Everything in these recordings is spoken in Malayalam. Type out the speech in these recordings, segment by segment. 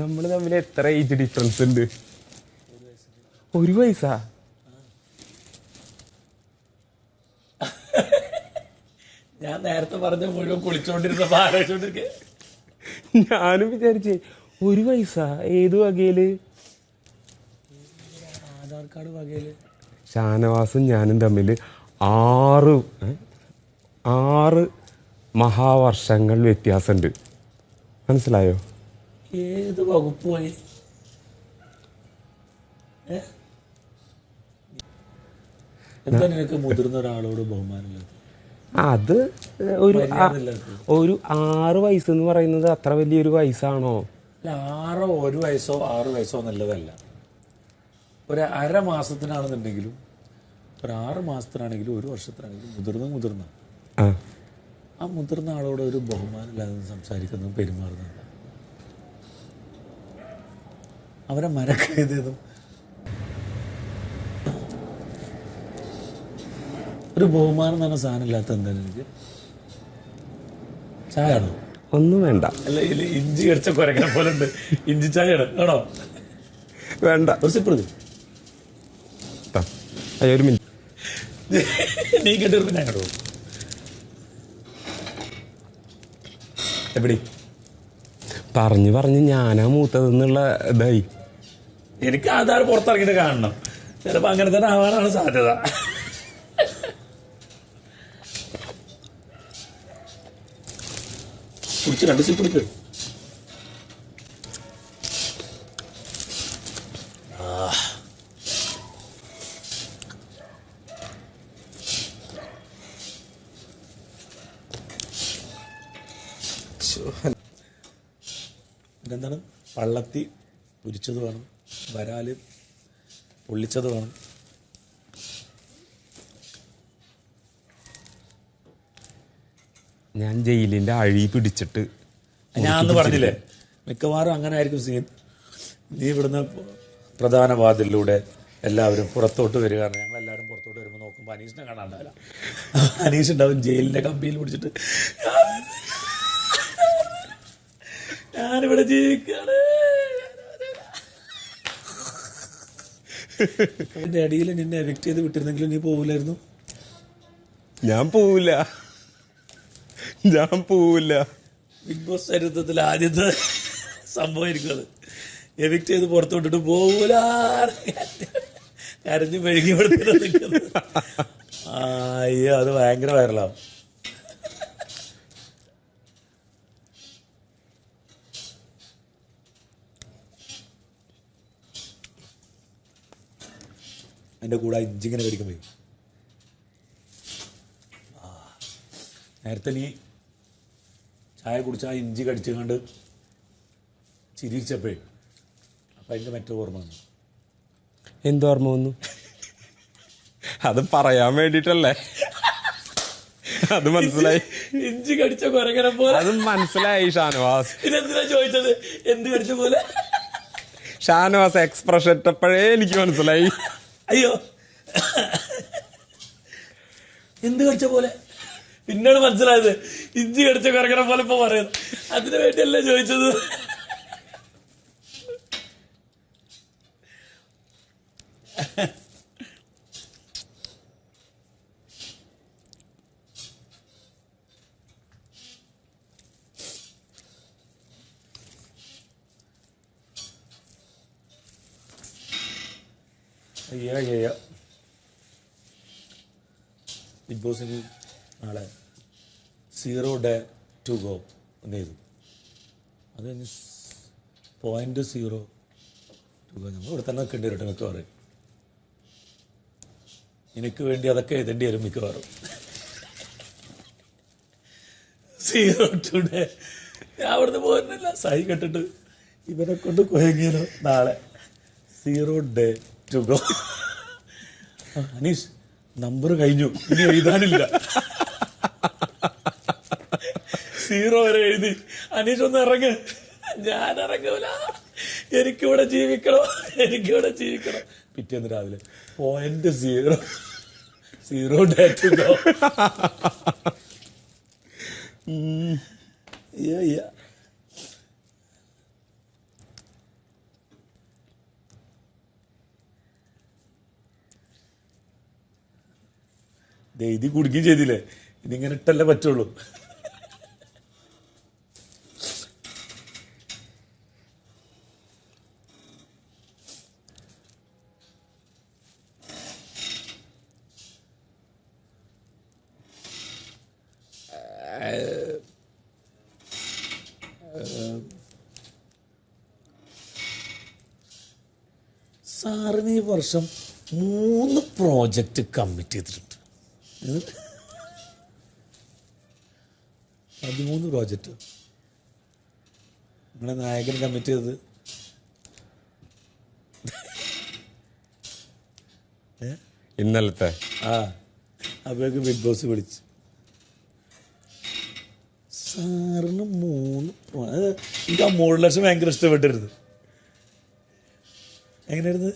നമ്മൾ തമ്മിൽ എത്ര ഏജ് ഡിഫറൻസ് ഉണ്ട്? ഒരു വയസ്സാ? ഞാൻ നേരത്തെ പറഞ്ഞ മുഴുവൻ കുളിച്ചോണ്ടിരുന്ന ആലോചിച്ചോണ്ടിരിക്കെ ഞാനും വിചാരിച്ചേ ഒരു വയസ്സാ? ഏത് വകയിൽ? ആധാർ കാർഡ് വകയിൽ. ഷാനവാസും ഞാനും തമ്മിൽ ആറ് ആറ് മഹാവർഷങ്ങൾ വ്യത്യാസമുണ്ട്. മനസ്സിലായോ? ഏത് വകുപ്പുമായി? എന്താ നിനക്ക് മുതിർന്ന ഒരാളോട് ബഹുമാനമില്ലാത്ത? അത് ഒരു ഒരു ആറ് വയസ്സ് എന്ന് പറയുന്നത് അത്ര വലിയൊരു വയസ്സാണോ? ആറോ ഒരു വയസ്സോ ആറ് വയസ്സോ നല്ലതല്ല. ഒരു അര മാസത്തിനാണെന്നുണ്ടെങ്കിലും ഒരു ആറ് മാസത്തിനാണെങ്കിലും ഒരു വർഷത്തിനാണെങ്കിലും മുതിർന്ന മുതിർന്ന. ആ. മുതിർന്ന ആളോട് ഒരു ബഹുമാനമില്ലാതെ സംസാരിക്കുന്നതും പെരുമാറുന്നതല്ല അവരെ മരക്കെഴുതിയതും ഒരു ബഹുമാനം തന്നെ സാധനമില്ലാത്ത സാധനം ഇല്ലാത്ത എന്താണ് എനിക്ക്? ചായ ആണോ? ഒന്നും വേണ്ട. അല്ല ഇതിൽ ഇഞ്ചി കടിച്ച കുറയ്ക്കണ പോലെ ഉണ്ട്. ഇഞ്ചി ചായ ആണ്. വേണ്ട. ഒരു സിപ്പ് അയ്യോ ഒരു മിനിറ്റ്. നീ കേട്ട് പിന്നെ അങ്ങോട്ട് പോകും എവിടെ? പറഞ്ഞു പറഞ്ഞ് ഞാനാ മൂത്തതെന്നുള്ള ഇതായി. എനിക്ക് ആധാർ പുറത്തിറങ്ങിയിട്ട് കാണണം. ചിലപ്പോ അങ്ങനെ തന്നെ ആവാനാണ് സാധ്യത. ഇതെന്താണ്? പള്ളത്തി പൊരിച്ചത് വേണം. വരാൽ പൊള്ളിച്ചത് വേണം. ഞാൻ ജയിലിന്റെ അഴി പിടിച്ചിട്ട് ഞാൻ പറഞ്ഞില്ലേ മിക്കവാറും അങ്ങനെ ആയിരിക്കും സീൻ. നീ ഇവിടുന്ന് പ്രധാന വാതിലിലൂടെ എല്ലാവരും പുറത്തോട്ട് വരിക ഞങ്ങൾ എല്ലാവരും പുറത്തോട്ട് വരുമ്പോൾ നോക്കുമ്പോൾ അനീഷിനെ കാണാണ്ടാവില്ല അനീഷ് ഉണ്ടാവും ജയിലിന്റെ കമ്പിയിൽ പിടിച്ചിട്ട്. ഞാനിവിടെ ജീവിക്കാണ് അതിന്റെ അടിയിൽ നിന്നെ എഫക്ട് ചെയ്ത് വിട്ടിരുന്നെങ്കിലും നീ പോവില്ലായിരുന്നു? ഞാൻ പോവില്ല. ഞാൻ പോവില്ല. ബിഗ് ബോസ് ചരിത്രത്തിൽ ആദ്യത്തെ സംഭവമായിരിക്കും അത്. എവിക്ട് ചെയ്ത് പുറത്തു വിട്ടിട്ട് പോകൂല കരഞ്ഞു മെഴുകി കൊടുത്തിട്ട് നിൽക്കുന്നത്. ആ, അയ്യോ അത് ഭയങ്കര വൈറലാവും എന്റെ കൂടെ ഇഞ്ചിങ്ങനെ മേടിക്കാൻ പോയി നേരത്തെ നീ ചായ കുടിച്ച് ആ ഇഞ്ചി കടിച്ചുകൊണ്ട് ചിരിച്ചപ്പോഴേ അപ്പം അതിന്റെ മറ്റേ ഓർമ്മ വന്നു. എന്തോർമ്മ വന്നു? അത് പറയാൻ വേണ്ടിട്ടല്ലേ? അത് മനസ്സിലായി. ഇഞ്ചി കടിച്ച കുരങ്ങനെ പോലെ. അത് മനസ്സിലായി ഷാനവാസ്. ഇതെന്തിനാ ചോദിച്ചത്? എന്ത് കടിച്ച പോലെ? ഷാനവാസ് എക്സ്പ്രഷൻ ഇട്ടപ്പോഴേ എനിക്ക് മനസ്സിലായി. അയ്യോ. എന്ത് കടിച്ച പോലെ? പിന്നീട് മനസ്സിലായത്. ഇഞ്ചി കടിച്ച കുറക്കണ പോലെ ഇപ്പൊ പറയുന്നത് അതിനു വേണ്ടിയല്ല ചോദിച്ചത്? അയ്യോ അയ്യോ ബിഗ് ബോസിന് നാളെ സീറോ ഡേ ടു ഗോ എന്ന് ചെയ്തു അത് പോയിന്റ് സീറോ ടു ഗോ നമ്മൾ ഇവിടെ തന്നെ നിൽക്കേണ്ടി വരട്ടെ മിക്കവാറും. എനിക്ക് വേണ്ടി അതൊക്കെ എഴുതേണ്ടി വരും മിക്കവാറും. സീറോ ടു ഡേ ഞാൻ അവിടുന്ന് പോകുന്നില്ല സഹി കെട്ടിട്ട് ഇവരെ കൊണ്ട് കുഴങ്ങിയല്ലോ നാളെ. Zero day to go. Number കഴിഞ്ഞു. ഇനി എഴുതാനില്ല. സീറോ വരെ എഴുതി. അനീഷ് ഒന്ന് ഇറങ്ങ്. ഞാൻ ഇറങ്ങൂല. എനിക്കിവിടെ ജീവിക്കണോ. എനിക്കിവിടെ ജീവിക്കണം. പിറ്റേന്ന് രാവിലെ. Point zero zero day to go ഇത് കുടുക്കുകയും ചെയ്തില്ലേ ഇങ്ങനെ ഇട്ടല്ലേ പറ്റുള്ളൂ സാറിന് ഈ വർഷം മൂന്ന് പ്രോജക്റ്റ് കമ്മിറ്റ് ചെയ്തിട്ടുണ്ട്? പതിമൂന്ന് പ്രോജക്റ്റ്. നിങ്ങളെ നായകൻ കമ്മിറ്റ് ചെയ്തത്. ഇന്നലത്തെ. ആ അപ്പോഴേക്ക് ബിഗ് ബോസ് വിളിച്ചു. സാറിന് മൂന്ന് എനിക്ക് ആ മൂന്ന് ലക്ഷം ഭയങ്കര ഇഷ്ടപ്പെട്ടിരുന്നു. എങ്ങനെയായിരുന്നു?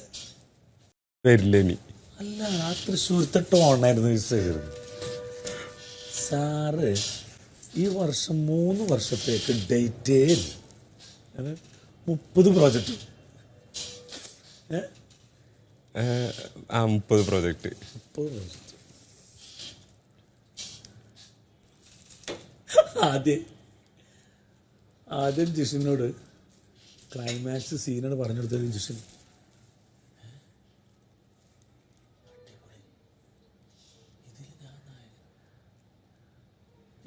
വരില്ല ഇനി? അല്ല ആ തൃശ്ശൂരത്തെ ടോണായിരുന്നു ചെയ്തിരുന്നത് സാറ് ഈ വർഷം മൂന്ന് വർഷത്തേക്ക് ഡേറ്റേ മുപ്പത് പ്രോജക്റ്റ്. ആ മുപ്പത് പ്രോജക്റ്റ്. മുപ്പത് പ്രോജക്റ്റ്. ആദ്യം ആദ്യം ജിഷിനോട് ക്ലൈമാക്സ് സീനാണ് പറഞ്ഞു കൊടുത്തത് ജിഷൻ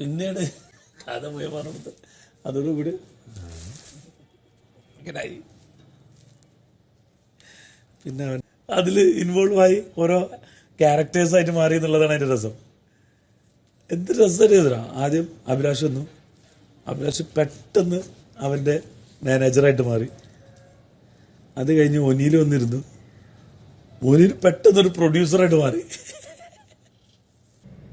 പിന്നീട് കഥ പോയി പറഞ്ഞു അതോടുകൂടി ഇങ്ങനായി. പിന്നെ അവൻ അതിൽ ഇൻവോൾവ് ആയി ഓരോ ക്യാരക്ടേഴ്സായിട്ട് മാറി എന്നുള്ളതാണ് അതിന്റെ രസം. എന്ത് രസമായിരുന്നു ആദ്യം അഭിലാഷ് വന്നു. അഭിലാഷ് പെട്ടെന്ന് അവന്റെ മാനേജറായിട്ട് മാറി. അത് കഴിഞ്ഞ് ഒനിയിൽ വന്നിരുന്നു. ഒനിയിൽ പെട്ടെന്നൊരു പ്രൊഡ്യൂസറായിട്ട് മാറി.